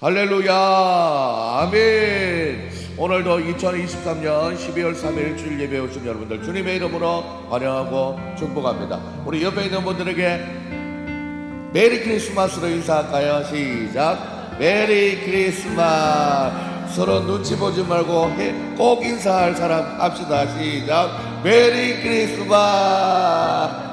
할렐루야. 아멘. 오늘도 2023년 12월 3일 주일 예배 오신 여러분들 주님의 이름으로 환영하고 축복합니다. 우리 옆에 있는 분들에게 메리 크리스마스로 인사할까요? 시작. 메리 크리스마스. 서로 눈치 보지 말고 해- 꼭 인사할 사람 합시다. 시작. 메리 크리스마스.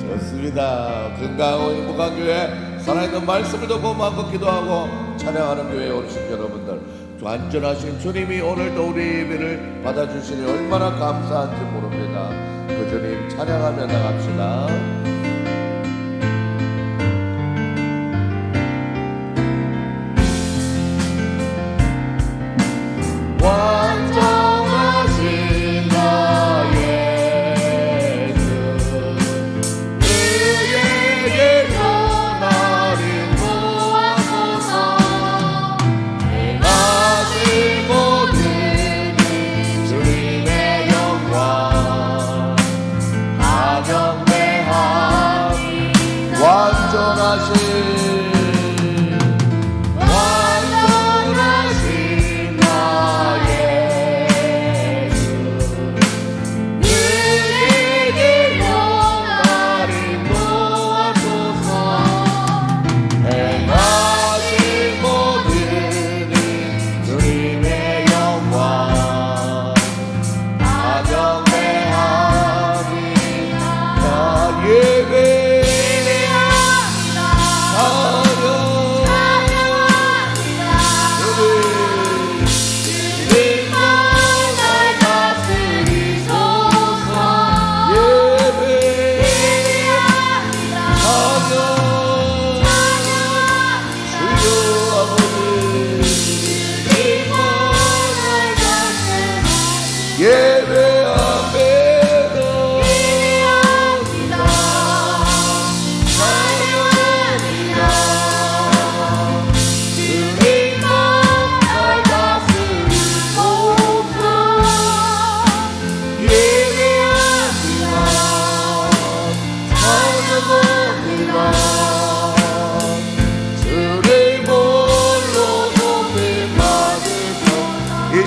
좋습니다. 건강하고 행복한 교회, 살아있는 말씀을 듣고 마음껏 기도하고 찬양하는 교회에 오신 여러분들, 완전하신 주님이 오늘도 우리 예배를 받아주시니 얼마나 감사한지 모릅니다. 그 주님 찬양하며 나갑시다.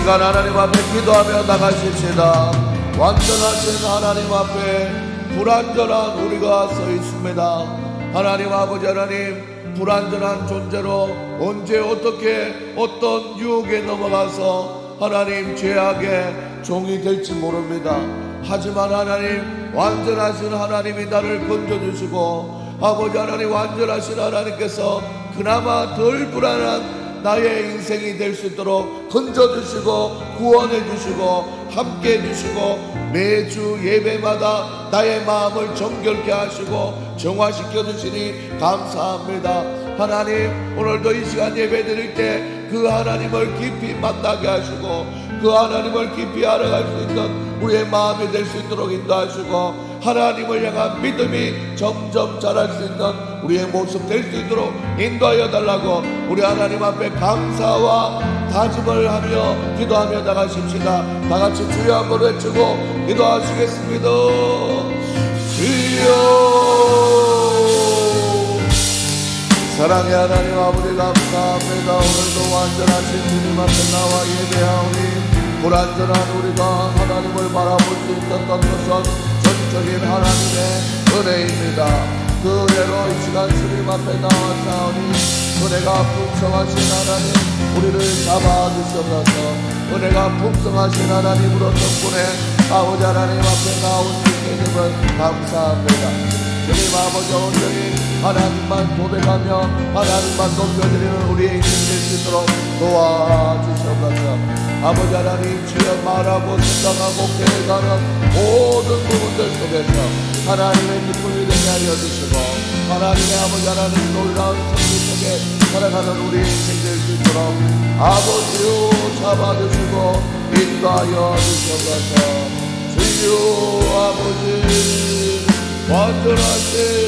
시간 하나님 앞에 기도하며 나가십시다. 완전하신 하나님 앞에 불완전한 우리가 서 있습니다. 하나님 아버지 하나님 불완전한 존재로 언제 어떻게 어떤 유혹에 넘어가서 하나님 죄악의 종이 될지 모릅니다. 하지만 하나님 완전하신 하나님이 나를 건져주시고 아버지 하나님 완전하신 하나님께서 그나마 덜 불안한 나의 인생이 될 수 있도록 건져주시고 구원해주시고 함께 해주시고 매주 예배마다 나의 마음을 정결케 하시고 정화시켜 주시니 감사합니다. 하나님 오늘도 이 시간 예배 드릴 때 그 하나님을 깊이 만나게 하시고 그 하나님을 깊이 알아갈 수 있는 우리의 마음이 될 수 있도록 인도하시고 하나님을 향한 믿음이 점점 자랄 수 있는 우리의 모습 될 수 있도록 인도하여 달라고 우리 하나님 앞에 감사와 다짐을 하며 기도하며 나가십시다. 다 같이 주여 한번 외치고 기도하시겠습니다. 주여 사랑의 하나님 아버지 감사합니다. 오늘도 완전하신 주님 앞에 나와 예배하오니 불완전한 우리가 하나님을 바라볼 수 있었던 것은 전적인 하나님의 은혜입니다. 그 은혜로 이 시간 주님 앞에 나왔사오니 은혜가 풍성하신 하나님 우리를 잡아주셔서 은혜가 풍성하신 하나님으로 덕분에 아버지 하나님 앞에 나온 됨을 감사합니다. 주님 아버지 온전히 하나님만 고백하며 하나님만 높여드리는 우리의 인생 될수 있도록 도와주셔서 아버지 하나님 주여 말하고 생각하고 계획하는 모든 부분들 속에서 하나님의 기쁨이 되게 하여 주시고 하나님의 아버지 하나님 놀라운 성리 속에 살아가는 우리 인생 될 수 있도록 아버지요 잡아주시고 인도하여 주셔서. 주여 아버지 완전하신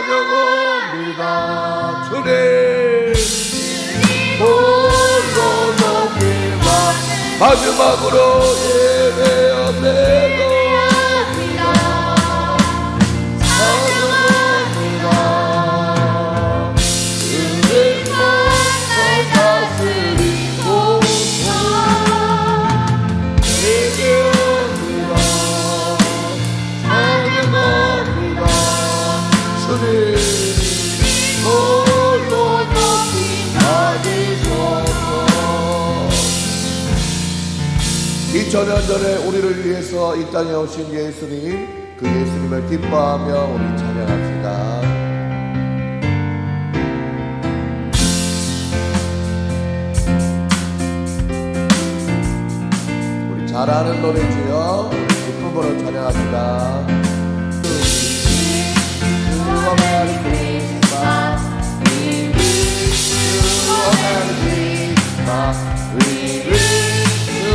찬양합니다. 주님. 홀로 높이마 마지막으로 2000년 전에 우리를 위해서 이 땅에 오신 예수님 그 예수님을 기뻐하며 우리 찬양합시다. 우리 잘 아는 노래지요 기쁨으로 Merry Christmas We wish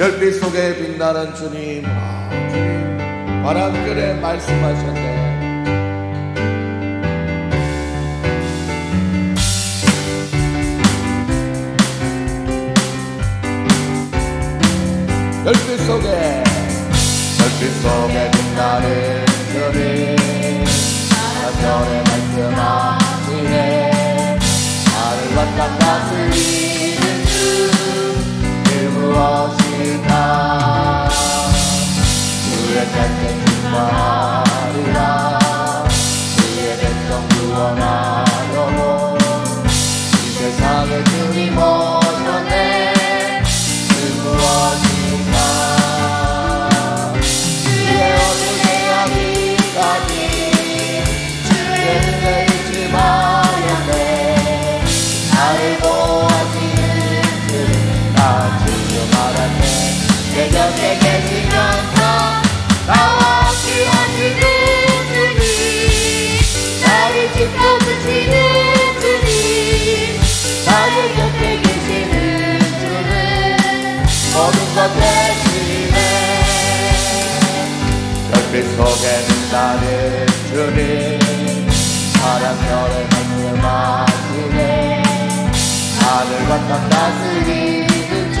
별빛 속에 빛나는 주님, 아, 주님. 바람결에 말씀하셨네. 별빛 속에 별빛 속에 빛나는 주님. 하늘의 말씀하시네. 하늘과 땅 다스리는 주 그 무엇 일까 주의 충만하리라 주의 백성 구원하려고 이 세상에 주님 오 주님 사랑 열의 하늘 마시네 하늘과 땅 다스리는 주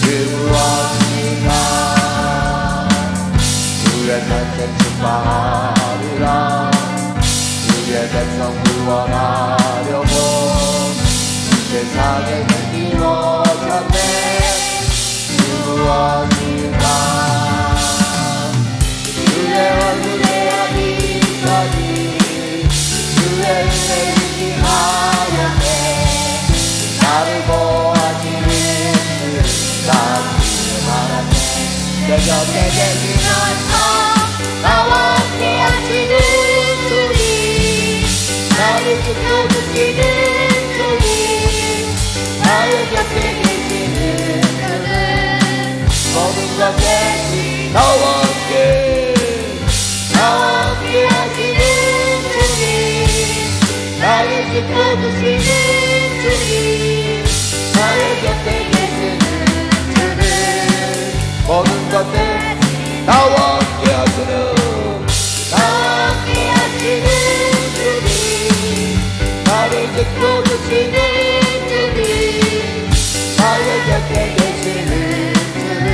기부하시나 주의 전쟁 축복하리라. 주의 백성 구원하려고 세상에 힘이 오셨네. 기부하시나 주의 내 곁에 계 주님 나의 곁에 계시는 주는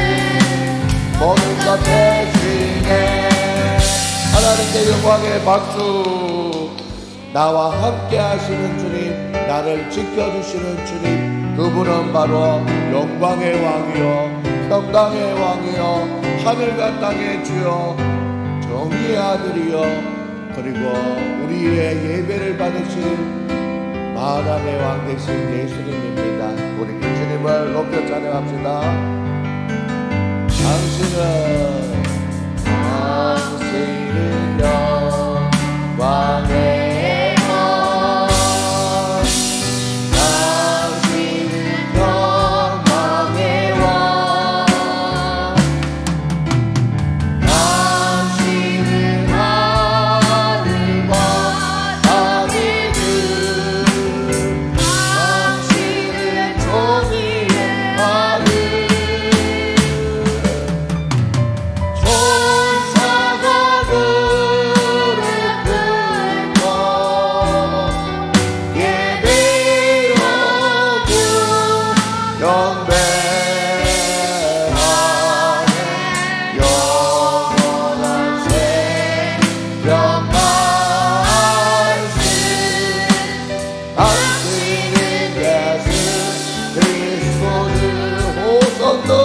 모든 것 대신에 하나님께 영광의 박수 나와 함께 하시는 주님 나를 지켜주시는 주님 그분은 바로 영광의 왕이요 평강의 왕이요 하늘과 땅의 주요 정의의 아들이요 그리고 우리의 예배를 받으신 만왕의 왕 되신 예수님입니다. 우리 그 주님을 높여 찬양합시다. 당신은 당신은 영광의 todo.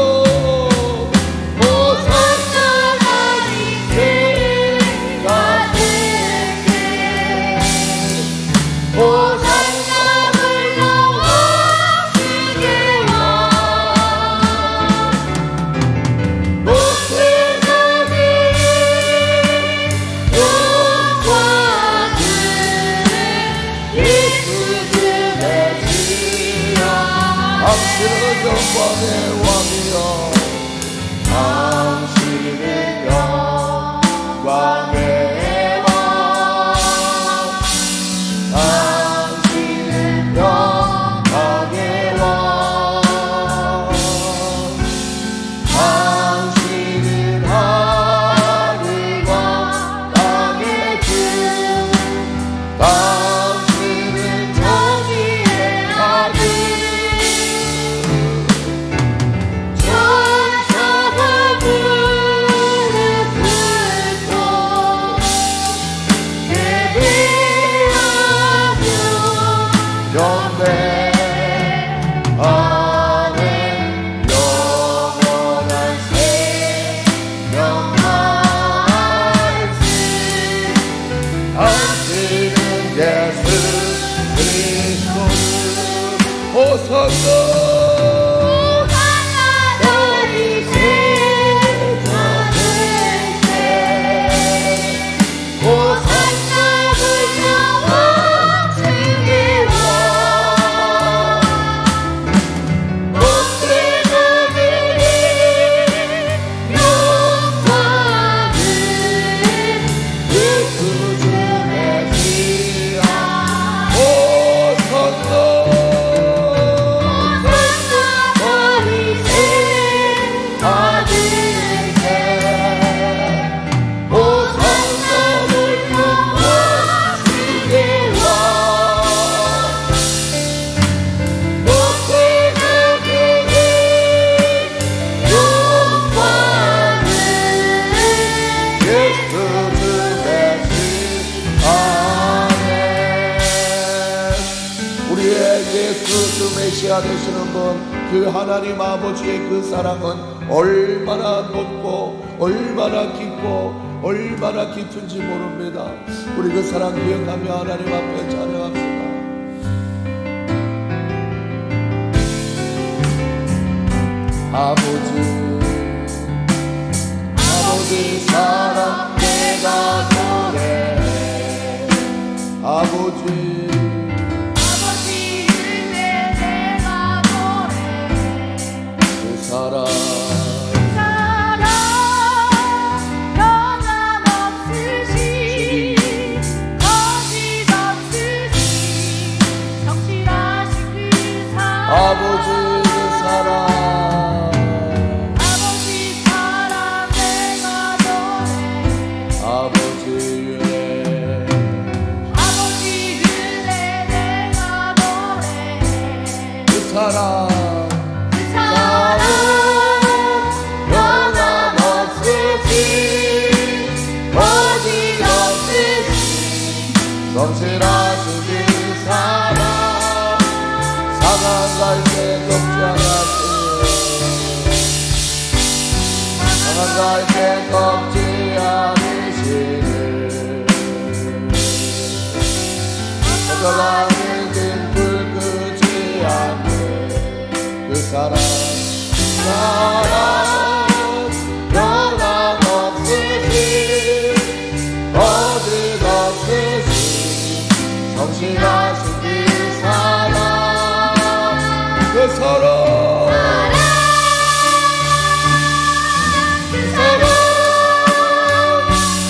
그 하나님 아버지의 그 사랑은 얼마나 높고 얼마나 깊고 얼마나 깊은지 모릅니다. 우리 그 사랑 기억하며 하나님 앞에 찬양합시다. 아버지 sarà 정신하신 그 사랑 그 서로 그 서로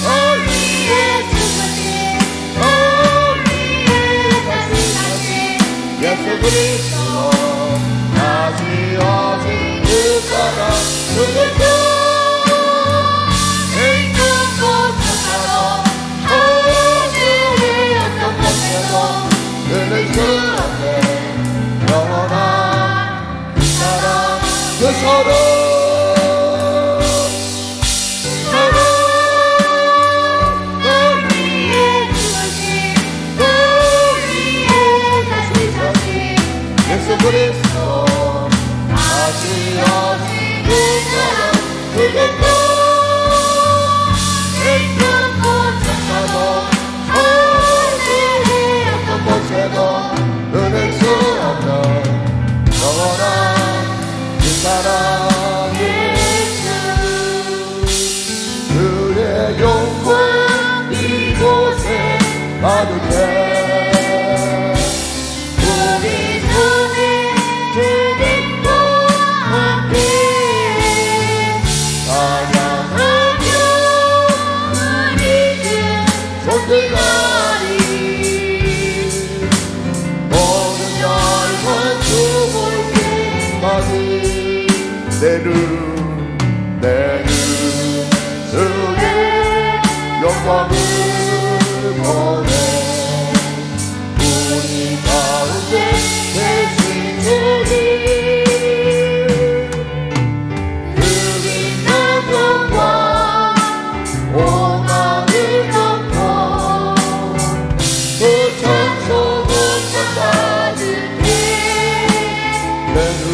어리의 죽으신 어리의 다시하신 예수 그리스도 다시 오신 그 사랑 그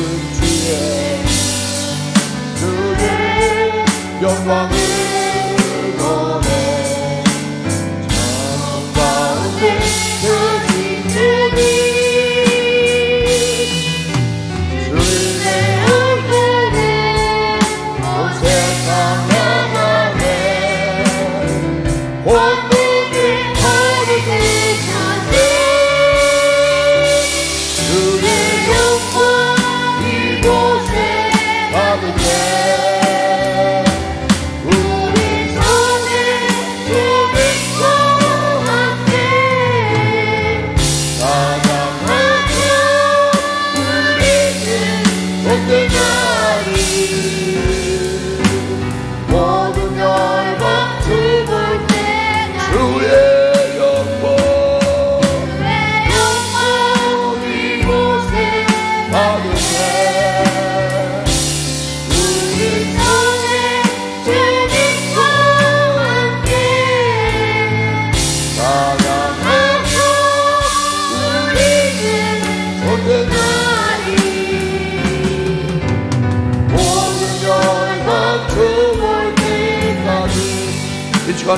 그 뒤에 주의 영광이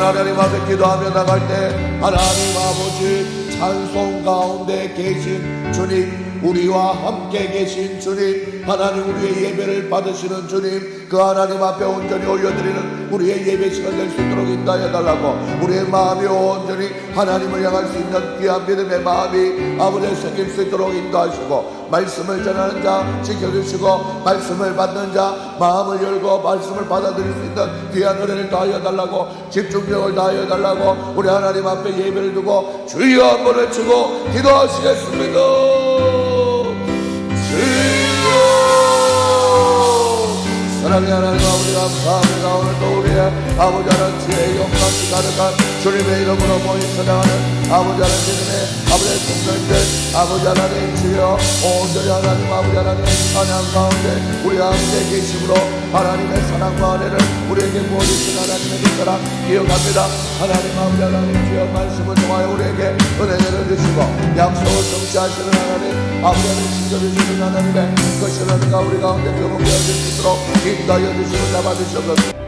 하나님 앞에 기도하며 나갈 때 하나님 아버지 찬송 가운데 계신 주님 우리와 함께 계신 주님 하나님 우리의 예배를 받으시는 주님 그 하나님 앞에 온전히 올려드리는 우리의 예배 시간 될 수 있도록 인도하여 달라고 우리의 마음이 온전히 하나님을 향할 수 있는 귀한 믿음의 마음이 아버지 생길 수 있도록 인도하시고 말씀을 전하는 자 지켜주시고 말씀을 받는 자 마음을 열고 말씀을 받아들일 수 있는 귀한 은혜를 다하여 달라고 집중력을 다하여 달라고 우리 하나님 앞에 예배를 두고 주여 한번 외치고 기도하시겠습니다 사랑의 하나님 아버지 감사합니다 오늘도 우리의 아버지 하나님 주의 영광이 가득한 주님의 이름으로 모인 사랑하는 아버지 하나님 믿음의 아버지의 동생들 아버지 하나님 주여 온전히 하나님 아버지 하나님 찬양 가운데 우리 가운데 계심으로 하나님의 사랑과 은혜를 우리에게 부어주신 하나님의 그 사랑 기억합니다. 하나님 아버지 하나님 주여 말씀을 통하여 우리에게 은혜를 주시고 약속을 성취하시는 하나님 아버지 하나님 지켜주시는 하나님의 그 신앙과 우리 가운데 경험되어질 수 있도록 인 도하